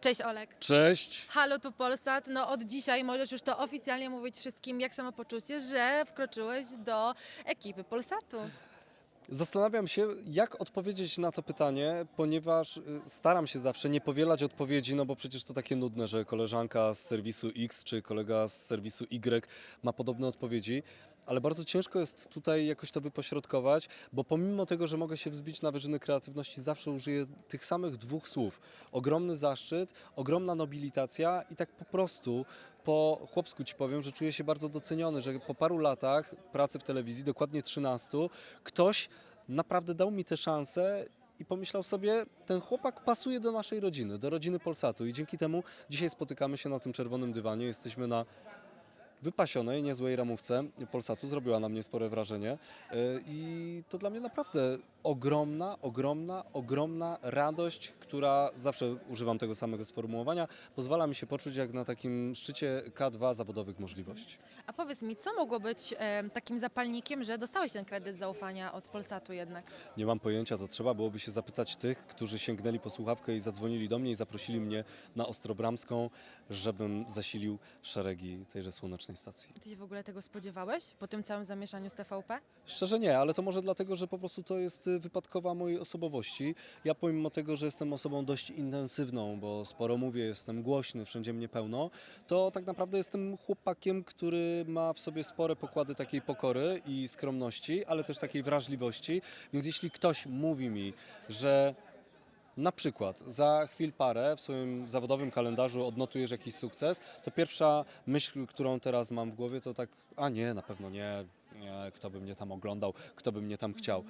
Cześć Olek. Cześć. Halo tu Polsat. No od dzisiaj możesz już to oficjalnie mówić wszystkim, jak samopoczucie, że wkroczyłeś do ekipy Polsatu. Zastanawiam się, jak odpowiedzieć na to pytanie, ponieważ y, staram się zawsze nie powielać odpowiedzi, no bo przecież to takie nudne, że koleżanka z serwisu X czy kolega z serwisu Y ma podobne odpowiedzi. Ale bardzo ciężko jest tutaj jakoś to wypośrodkować, bo pomimo tego, że mogę się wzbić na wyżyny kreatywności, zawsze użyję tych samych dwóch słów. Ogromny zaszczyt, ogromna nobilitacja i tak po prostu po chłopsku ci powiem, że czuję się bardzo doceniony, że po paru latach pracy w telewizji, dokładnie 13, ktoś naprawdę dał mi tę szansę i pomyślał sobie, ten chłopak pasuje do naszej rodziny, do rodziny Polsatu i dzięki temu dzisiaj spotykamy się na tym czerwonym dywanie, jesteśmy na wypasionej, niezłej ramówce Polsatu, zrobiła na mnie spore wrażenie. Yy, i to dla mnie naprawdę ogromna, ogromna, ogromna radość, która, zawsze używam tego samego sformułowania, pozwala mi się poczuć jak na takim szczycie K2 zawodowych możliwości. A powiedz mi, co mogło być e, takim zapalnikiem, że dostałeś ten kredyt zaufania od Polsatu jednak? Nie mam pojęcia, to trzeba byłoby się zapytać tych, którzy sięgnęli po słuchawkę i zadzwonili do mnie i zaprosili mnie na Ostrobramską, żebym zasilił szeregi tejże słonecznej stacji. Ty się w ogóle tego spodziewałeś po tym całym zamieszaniu z TVP? Szczerze nie, ale to może dlatego, że po prostu to jest wypadkowa mojej osobowości. Ja pomimo tego, że jestem osobą dość intensywną, bo sporo mówię, jestem głośny, wszędzie mnie pełno, to tak naprawdę jestem chłopakiem, który ma w sobie spore pokłady takiej pokory i skromności, ale też takiej wrażliwości. Więc jeśli ktoś mówi mi, że na przykład za chwil parę w swoim zawodowym kalendarzu odnotujesz jakiś sukces, to pierwsza myśl, którą teraz mam w głowie, to tak, a nie, na pewno nie, nie, kto by mnie tam oglądał, kto by mnie tam chciał.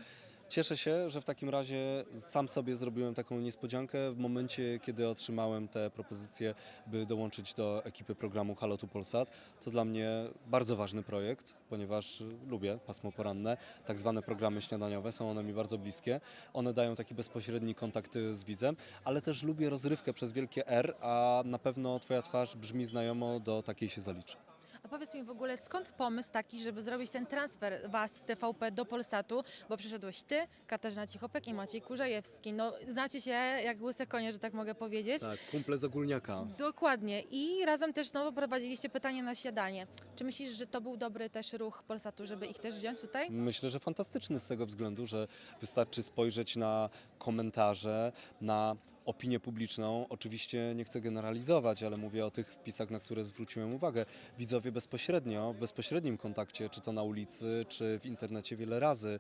Cieszę się, że w takim razie sam sobie zrobiłem taką niespodziankę w momencie, kiedy otrzymałem te propozycje, by dołączyć do ekipy programu Halo tu Polsat. To dla mnie bardzo ważny projekt, ponieważ lubię pasmo poranne, tak zwane programy śniadaniowe, są one mi bardzo bliskie. One dają taki bezpośredni kontakt z widzem, ale też lubię rozrywkę przez wielkie R, a na pewno Twoja twarz brzmi znajomo, do takiej się zaliczę. A powiedz mi w ogóle, skąd pomysł taki, żeby zrobić ten transfer was z TVP do Polsatu, bo przyszedłeś ty, Katarzyna Cichopek i Maciej Kurzajewski. No, znacie się jak łyse konie, że tak mogę powiedzieć. Tak, kumple z ogólniaka. Dokładnie. I razem też znowu prowadziliście pytanie na śniadanie. Czy myślisz, że to był dobry też ruch Polsatu, żeby ich też wziąć tutaj? Myślę, że fantastyczny z tego względu, że wystarczy spojrzeć na komentarze, na opinię publiczną. Oczywiście nie chcę generalizować, ale mówię o tych wpisach, na które zwróciłem uwagę. Widzowie bezpośrednio, w bezpośrednim kontakcie, czy to na ulicy, czy w internecie wiele razy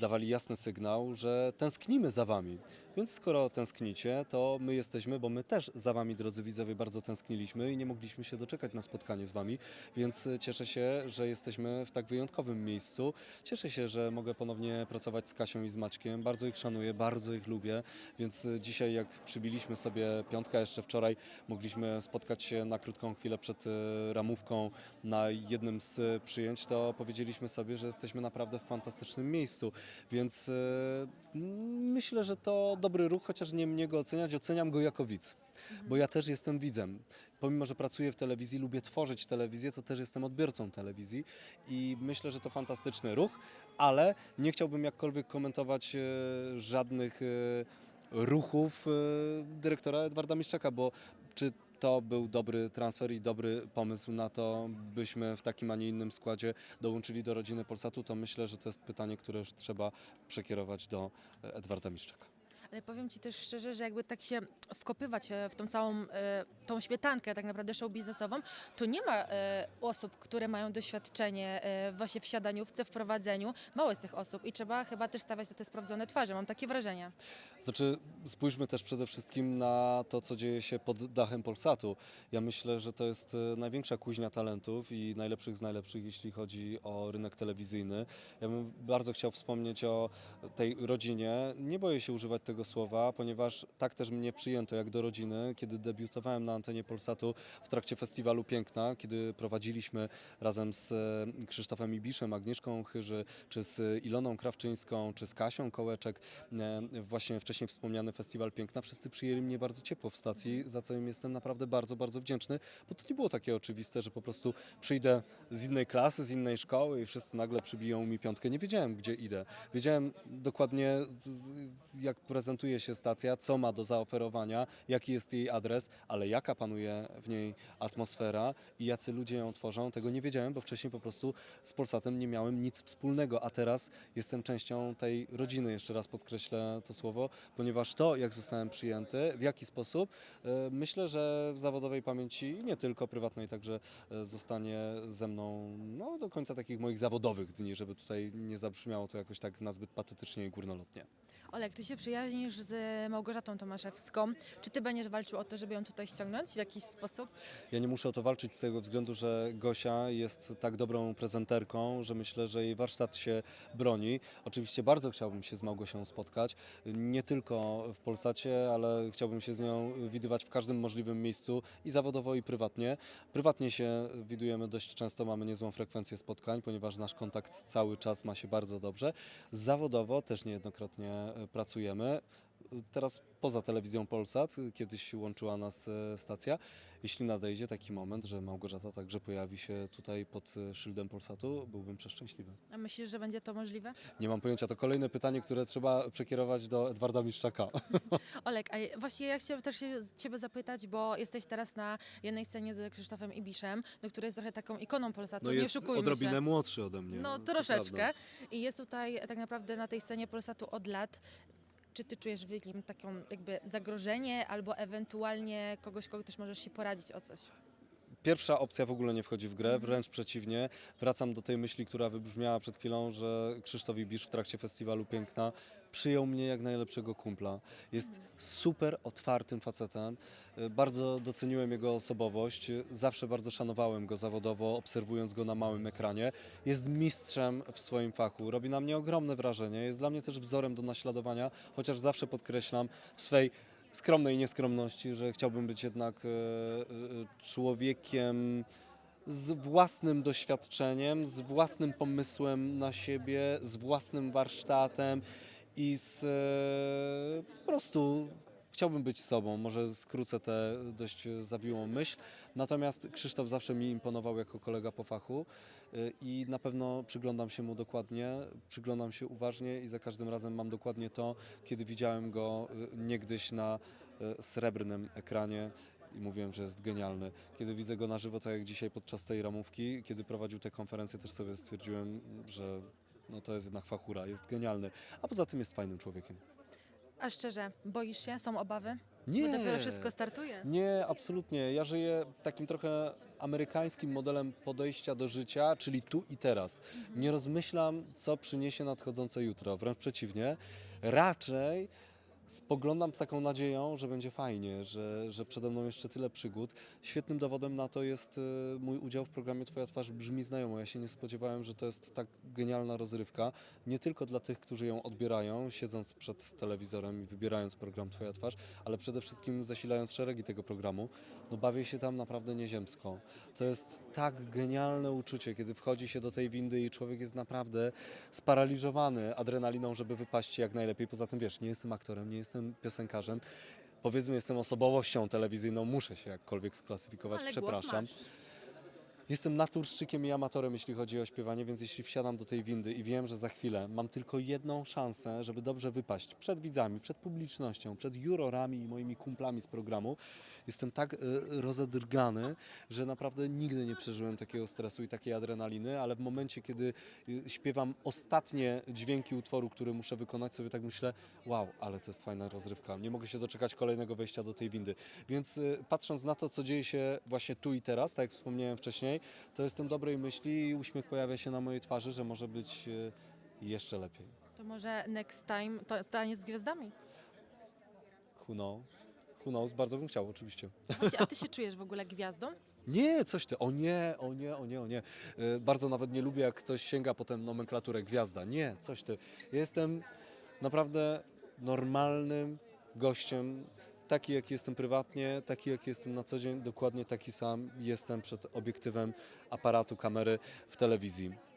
dawali jasny sygnał, że tęsknimy za wami. Więc skoro tęsknicie, to my jesteśmy, bo my też za wami, drodzy widzowie, bardzo tęskniliśmy i nie mogliśmy się doczekać na spotkanie z wami, więc cieszę się, że jesteśmy w tak wyjątkowym miejscu. Cieszę się, że mogę ponownie pracować z Kasią i z Maćkiem. Bardzo ich szanuję, bardzo ich lubię, więc dzisiaj jak przybiliśmy sobie piątkę, jeszcze wczoraj mogliśmy spotkać się na krótką chwilę przed y, ramówką na jednym z przyjęć, to powiedzieliśmy sobie, że jesteśmy naprawdę w fantastycznym miejscu, więc y, myślę, że to dobry ruch, chociaż nie mnie go oceniać, oceniam go jako widz. Bo ja też jestem widzem. Pomimo, że pracuję w telewizji, lubię tworzyć telewizję, to też jestem odbiorcą telewizji i myślę, że to fantastyczny ruch, ale nie chciałbym jakkolwiek komentować e, żadnych e, ruchów e, dyrektora Edwarda Miszczaka, bo czy to był dobry transfer i dobry pomysł na to, byśmy w takim, a nie innym składzie dołączyli do rodziny Polsatu, to myślę, że to jest pytanie, które już trzeba przekierować do Edwarda Miszczaka. Ale powiem Ci też szczerze, że jakby tak się wkopywać e, w tą całą e, tą śmietankę tak naprawdę show biznesową, to nie ma e, osób, które mają doświadczenie właśnie w siadaniówce, w prowadzeniu. Mało jest tych osób i trzeba chyba też stawiać na te sprawdzone twarze. Mam takie wrażenie. Znaczy, spójrzmy też przede wszystkim na to, co dzieje się pod dachem Polsatu. Ja myślę, że to jest największa kuźnia talentów i najlepszych z najlepszych, jeśli chodzi o rynek telewizyjny. Ja bym bardzo chciał wspomnieć o tej rodzinie. Nie boję się używać tego słowa, ponieważ tak też mnie przyjęto jak do rodziny, kiedy debiutowałem na antenie Polsatu w trakcie Festiwalu Piękna, kiedy prowadziliśmy razem z e, Krzysztofem Ibiszem, Agnieszką Chyży, czy z Iloną Krawczyńską, czy z Kasią Kołeczek, e, właśnie wcześniej wspomniany Festiwal Piękna. Wszyscy przyjęli mnie bardzo ciepło w stacji, za co im jestem naprawdę bardzo, bardzo wdzięczny, bo to nie było takie oczywiste, że po prostu przyjdę z innej klasy, z innej szkoły i wszyscy nagle przybiją mi piątkę. Nie wiedziałem, gdzie idę. Wiedziałem dokładnie, jak prezent prezentuje się stacja, co ma do zaoferowania, jaki jest jej adres, ale jaka panuje w niej atmosfera i jacy ludzie ją tworzą, tego nie wiedziałem, bo wcześniej po prostu z Polsatem nie miałem nic wspólnego, a teraz jestem częścią tej rodziny, jeszcze raz podkreślę to słowo, ponieważ to, jak zostałem przyjęty, w jaki sposób, e, myślę, że w zawodowej pamięci i nie tylko prywatnej także e, zostanie ze mną no, do końca takich moich zawodowych dni, żeby tutaj nie zabrzmiało to jakoś tak nazbyt patetycznie i górnolotnie. Olek, ty się przyjaźnisz z Małgorzatą Tomaszewską. Czy ty będziesz walczył o to, żeby ją tutaj ściągnąć w jakiś sposób? Ja nie muszę o to walczyć z tego względu, że Gosia jest tak dobrą prezenterką, że myślę, że jej warsztat się broni. Oczywiście bardzo chciałbym się z Małgosią spotkać, nie tylko w Polsacie, ale chciałbym się z nią widywać w każdym możliwym miejscu i zawodowo i prywatnie. Prywatnie się widujemy dość często, mamy niezłą frekwencję spotkań, ponieważ nasz kontakt cały czas ma się bardzo dobrze. Zawodowo też niejednokrotnie e, pracujemy. Teraz poza telewizją Polsat, kiedyś łączyła nas e, stacja. Jeśli nadejdzie taki moment, że Małgorzata także pojawi się tutaj pod e, szyldem Polsatu, byłbym przeszczęśliwy. A myślisz, że będzie to możliwe? Nie mam pojęcia, to kolejne pytanie, które trzeba przekierować do Edwarda Miszczaka. Olek, a właśnie ja chciałam też się ciebie zapytać, bo jesteś teraz na jednej scenie z Krzysztofem Ibiszem, no, który jest trochę taką ikoną Polsatu, No nie jest szukujmy odrobinę się. młodszy ode mnie. No to troszeczkę. I jest tutaj tak naprawdę na tej scenie Polsatu od lat. Czy ty czujesz w nim taką jakby zagrożenie albo ewentualnie kogoś, kogo też możesz się poradzić o coś? Pierwsza opcja w ogóle nie wchodzi w grę, Mhm. wręcz przeciwnie. Wracam do tej myśli, która wybrzmiała przed chwilą, że Krzysztof Ibisz w trakcie festiwalu Piękna przyjął mnie jak najlepszego kumpla. Jest super otwartym facetem. Y, Bardzo doceniłem jego osobowość. Zawsze bardzo szanowałem go zawodowo, obserwując go na małym ekranie. Jest mistrzem w swoim fachu. Robi na mnie ogromne wrażenie. Jest dla mnie też wzorem do naśladowania, chociaż zawsze podkreślam w swej skromnej nieskromności, że chciałbym być jednak e, e, człowiekiem z własnym doświadczeniem, z własnym pomysłem na siebie, z własnym warsztatem i z e, po prostu chciałbym być sobą. Może skrócę tę dość zawiłą myśl. Natomiast Krzysztof zawsze mi imponował jako kolega po fachu y, i na pewno przyglądam się mu dokładnie, przyglądam się uważnie i za każdym razem mam dokładnie to, kiedy widziałem go y, niegdyś na srebrnym ekranie i mówiłem, że jest genialny. Kiedy widzę go na żywo, tak jak dzisiaj podczas tej ramówki, kiedy prowadził tę konferencję, też sobie stwierdziłem, że no to jest jednak fachura, jest genialny, a poza tym jest fajnym człowiekiem. A szczerze, boisz się? Są obawy? Nie, Bo dopiero wszystko startuje. Nie, absolutnie. Ja żyję takim trochę amerykańskim modelem podejścia do życia, czyli tu i teraz. Nie rozmyślam, co przyniesie nadchodzące jutro. Wręcz przeciwnie. Raczej spoglądam z taką nadzieją, że będzie fajnie, że, że przede mną jeszcze tyle przygód. Świetnym dowodem na to jest e, mój udział w programie Twoja twarz brzmi znajomo. Ja się nie spodziewałem, że to jest tak genialna rozrywka. Nie tylko dla tych, którzy ją odbierają, siedząc przed telewizorem i wybierając program Twoja twarz, ale przede wszystkim zasilając szeregi tego programu. No bawię się tam naprawdę nieziemsko. To jest tak genialne uczucie, kiedy wchodzi się do tej windy i człowiek jest naprawdę sparaliżowany adrenaliną, żeby wypaść jak najlepiej. Poza tym wiesz, nie jestem aktorem, nie jestem piosenkarzem. Powiedzmy, jestem osobowością telewizyjną, muszę się jakkolwiek sklasyfikować, Ale przepraszam. Głos masz. Jestem naturszczykiem i amatorem, jeśli chodzi o śpiewanie, więc jeśli wsiadam do tej windy i wiem, że za chwilę mam tylko jedną szansę, żeby dobrze wypaść przed widzami, przed publicznością, przed jurorami i moimi kumplami z programu, jestem tak y, rozedrgany, że naprawdę nigdy nie przeżyłem takiego stresu i takiej adrenaliny, ale w momencie, kiedy y, śpiewam ostatnie dźwięki utworu, który muszę wykonać, sobie tak myślę, wow, ale to jest fajna rozrywka. Nie mogę się doczekać kolejnego wejścia do tej windy. Więc y, patrząc na to, co dzieje się właśnie tu i teraz, tak jak wspomniałem wcześniej, to jestem dobrej myśli i uśmiech pojawia się na mojej twarzy, że może być y, jeszcze lepiej. To może next time to taniec z gwiazdami. Who knows? Who knows? Bardzo bym chciał, oczywiście. Właśnie, a ty się czujesz w ogóle gwiazdą? Nie, coś ty. O nie, o nie, o nie, o nie. Y, Bardzo nawet nie lubię, jak ktoś sięga potem nomenklaturę gwiazda. Nie, coś ty. Jestem naprawdę normalnym gościem. Taki, jaki jestem prywatnie, taki, jaki jestem na co dzień, dokładnie taki sam jestem przed obiektywem aparatu, kamery w telewizji.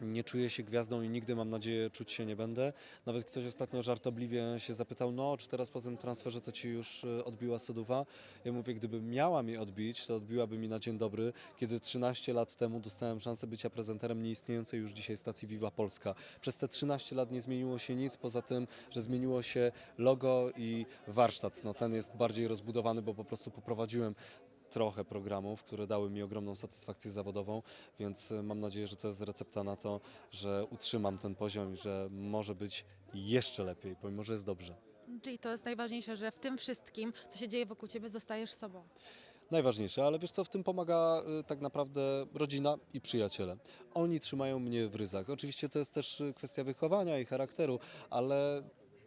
Nie czuję się gwiazdą i nigdy mam nadzieję czuć się nie będę. Nawet ktoś ostatnio żartobliwie się zapytał, no czy teraz po tym transferze to ci już e, odbiła soduwa? Ja mówię, gdyby miała mi odbić, to odbiłaby mi na dzień dobry, kiedy 13 lat temu dostałem szansę bycia prezenterem nieistniejącej już dzisiaj stacji Viva Polska. Przez te 13 lat nie zmieniło się nic, poza tym, że zmieniło się logo i warsztat. No ten jest bardziej rozbudowany, bo po prostu poprowadziłem trochę programów, które dały mi ogromną satysfakcję zawodową, więc e, mam nadzieję, że to jest recepta na to, że utrzymam ten poziom i że może być jeszcze lepiej, pomimo że jest dobrze. Czyli to jest najważniejsze, że w tym wszystkim, co się dzieje wokół ciebie, zostajesz sobą. Najważniejsze, ale wiesz co, w tym pomaga y, tak naprawdę rodzina i przyjaciele. Oni trzymają mnie w ryzach. Oczywiście to jest też y, kwestia wychowania i charakteru, ale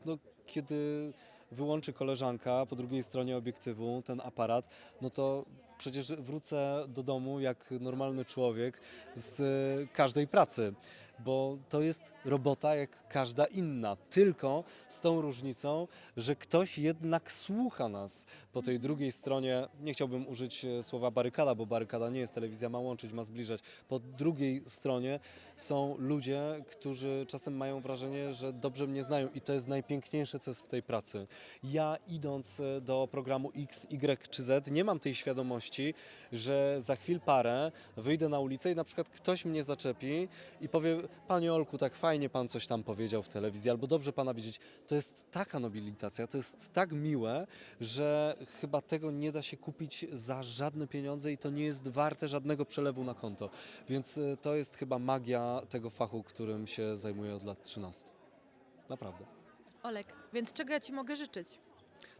no, kiedy wyłączy koleżanka po drugiej stronie obiektywu ten aparat, no to przecież wrócę do domu jak normalny człowiek z każdej pracy. Bo to jest robota jak każda inna, tylko z tą różnicą, że ktoś jednak słucha nas po tej drugiej stronie. Nie chciałbym użyć e, słowa barykada, bo barykada nie jest telewizja, ma łączyć, ma zbliżać. Po drugiej stronie są ludzie, którzy czasem mają wrażenie, że dobrze mnie znają i to jest najpiękniejsze, co jest w tej pracy. Ja idąc e, do programu X, Y czy Z, nie mam tej świadomości, że za chwil parę wyjdę na ulicę i na przykład ktoś mnie zaczepi i powie, panie Olku, tak fajnie pan coś tam powiedział w telewizji, albo dobrze pana widzieć. To jest taka nobilitacja, to jest tak miłe, że chyba tego nie da się kupić za żadne pieniądze i to nie jest warte żadnego przelewu na konto. Więc y, to jest chyba magia tego fachu, którym się zajmuję od lat 13. Naprawdę. Olek, więc czego ja ci mogę życzyć?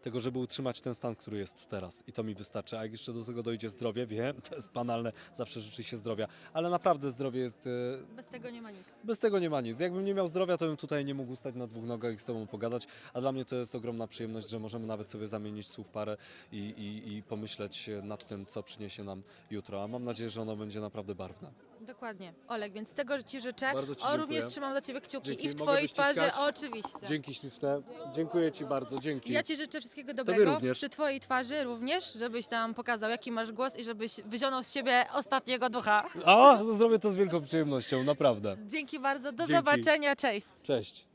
Tego, żeby utrzymać ten stan, który jest teraz. I to mi wystarczy. A jak jeszcze do tego dojdzie zdrowie, wiem, to jest banalne, zawsze życzy się zdrowia. Ale naprawdę zdrowie jest y, Bez tego nie ma nic. Bez tego nie ma nic. Jakbym nie miał zdrowia, to bym tutaj nie mógł stać na dwóch nogach i z Tobą pogadać, a dla mnie to jest ogromna przyjemność, że możemy nawet sobie zamienić słów parę i, i, i pomyśleć nad tym, co przyniesie nam jutro. A mam nadzieję, że ono będzie naprawdę barwne. Dokładnie. Olek, więc tego ci życzę. Bardzo ci o, dziękuję. również trzymam dla ciebie kciuki Dzięki. i w Mogę twojej wyściskać? twarzy oczywiście. Dzięki śliczne. Dziękuję Ci bardzo. Dzięki. Ja ci życzę wszystkiego dobrego. również. Przy twojej twarzy również, żebyś tam pokazał, jaki masz głos i żebyś wyzionął z siebie ostatniego ducha. A, zrobię to z wielką przyjemnością, naprawdę. Dzięki bardzo. Do Dzięki. zobaczenia. Cześć. Cześć.